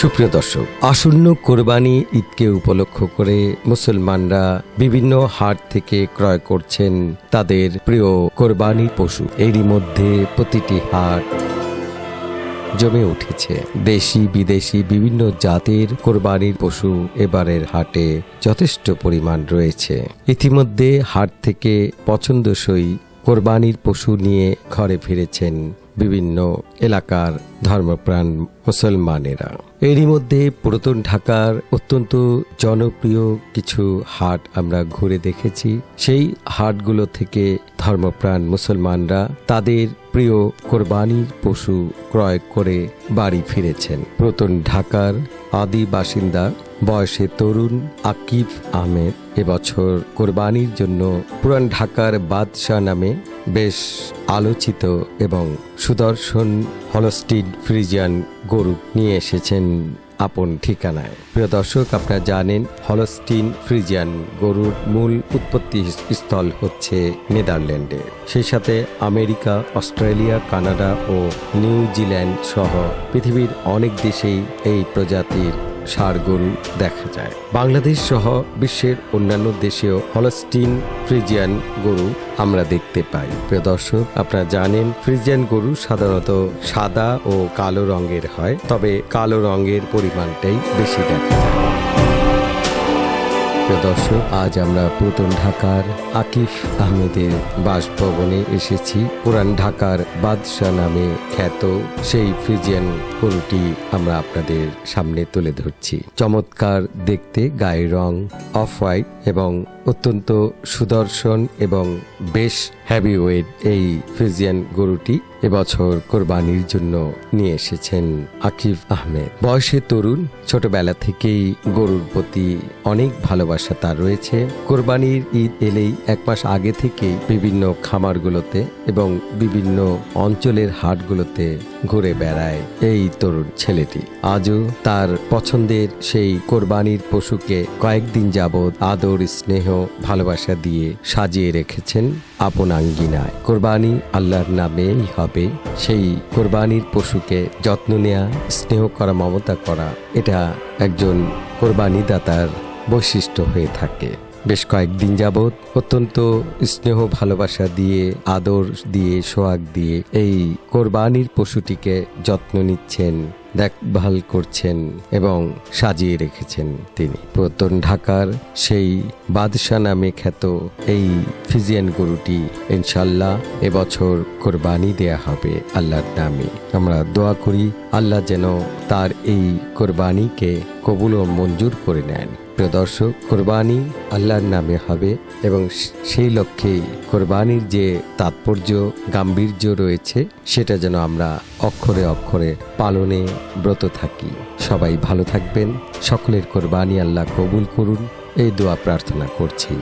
সুপ্রিয় দর্শক, আসন্ন কোরবানি ঈদকে উপলক্ষ করে মুসলমানরা বিভিন্ন হাট থেকে ক্রয় করছেন তাদের প্রিয় কোরবানি পশু। এরই মধ্যে প্রতিটি হাট জমে উঠেছে। দেশি, বিদেশি, বিভিন্ন জাতের কোরবানির পশু এবারের হাটে যথেষ্ট পরিমাণ রয়েছে। ইতিমধ্যে হাট থেকে পছন্দসই কোরবানির পশু নিয়ে ঘরে ফিরেছেন বিভিন্ন এলাকার ধর্মপ্রাণ মুসলমানেরা। এরই মধ্যে পুরাতন ঢাকার অত্যন্ত জনপ্রিয় কিছু হাট আমরা ঘুরে দেখেছি। সেই হাটগুলো থেকে ধর্মপ্রাণ মুসলমানরা তাদের প্রিয় কোরবানির পশু ক্রয় করে বাড়ি ফিরেছেন। পুরাতন ঢাকার আদি বাসিন্দা বয়সে তরুণ আকিব আহমেদ এবছর কোরবানির জন্য পুরান ঢাকার বাদশাহ নামে বেশ আলোচিত এবং সুদর্শন হলস্টিন ফ্রিজিয়ান গরু নিয়ে এসেছেন আপন ঠিকানায়। প্রিয় দর্শক, আপনারা জানেন, হলস্টিন ফ্রিজিয়ান গরুর মূল উৎপত্তি স্থল হচ্ছে নেদারল্যান্ডে। সেই সাথে আমেরিকা, অস্ট্রেলিয়া, কানাডা ও নিউজিল্যান্ড সহ পৃথিবীর অনেক দেশেই এই প্রজাতির ষাড় গরু দেখা যায়। বাংলাদেশ সহ বিশ্বের অন্যান্য দেশেও হলস্টিন ফ্রিজিয়ান গরু আমরা দেখতে পাই। প্রিয় দর্শক, আপনারা জানেন ফ্রিজিয়ান গরু সাধারণত সাদা ও কালো রঙের হয়, তবে কালো রঙের পরিমাণটাই বেশি দেখা যায়। প্রিয় দর্শক, আজ আমরা পুরাতন ঢাকার আকিফ আহমেদের বাসভবনে এসেছি। পুরান ঢাকার বাদশাহ নামে খ্যাত সেই ফ্রিজিয়ান গরুটি আমরা আপনাদের সামনে তুলে ধরছি। চমৎকার দেখতে, গায়ের রং অফ হোয়াইট এবং অত্যন্ত সুদর্শন এবং বেশ হ্যাভি ওয়েট এই ফ্রিজিয়ান গরুটি। এবছর কোরবানির জন্য নিয়ে এসেছেন আকিব আহমেদ। বয়সে তরুণ, ছোটবেলা থেকেই গরুর প্রতি অনেক ভালোবাসা তার রয়েছে। কোরবানির ঈদ এলেই এক মাস আগে থেকেই বিভিন্ন খামারগুলোতে এবং বিভিন্ন অঞ্চলের হাটগুলোতে ঘুরে বেড়ায় এই তরুণ ছেলেটি। আজও তার পছন্দের সেই কোরবানির পশুকে কয়েকদিন যাবৎ আদর, স্নেহ, ভালোবাসা দিয়ে সাজিয়ে রেখেছেন আপন আঙ্গিনায়। কোরবানি আল্লাহর নামেই হবে সেই কোরবানির পশুকে যত্ন নেয়া, স্নেহ করা, মমতা করা, এটা একজন কোরবানিদাতার বৈশিষ্ট্য হয়ে থাকে। বেশ কয়েকদিন যাবৎ অত্যন্ত স্নেহ, ভালোবাসা দিয়ে, আদর দিয়ে, সোহাগ দিয়ে এই কোরবানির পশুটিকে যত্ন নিচ্ছেন দেখভাল করছেন এবং সাজিয়ে রেখেছেন তিনি। পুরাতন ঢাকার সেই বাদশাহ নামে খ্যাত এই ফিজিয়ান গরুটি ইনশাল্লাহ এবছর কোরবানি দেয়া হবে আল্লাহর নামে। আমরা দোয়া করি, আল্লাহ যেন তার এই কোরবানিকে কবুল ও মঞ্জুর করে নেন। প্রিয় দর্শক, কোরবানি আল্লাহর নামে হবে এবং সেই লক্ষ্যেই কোরবানির যে তাৎপর্য, গাম্ভীর্য রয়েছে সেটা যেন আমরা অক্ষরে অক্ষরে পালনে ব্রত থাকি। সবাই ভালো থাকবেন। সকলের কোরবানি আল্লাহ কবুল করুন। এই দোয়া প্রার্থনা করছি।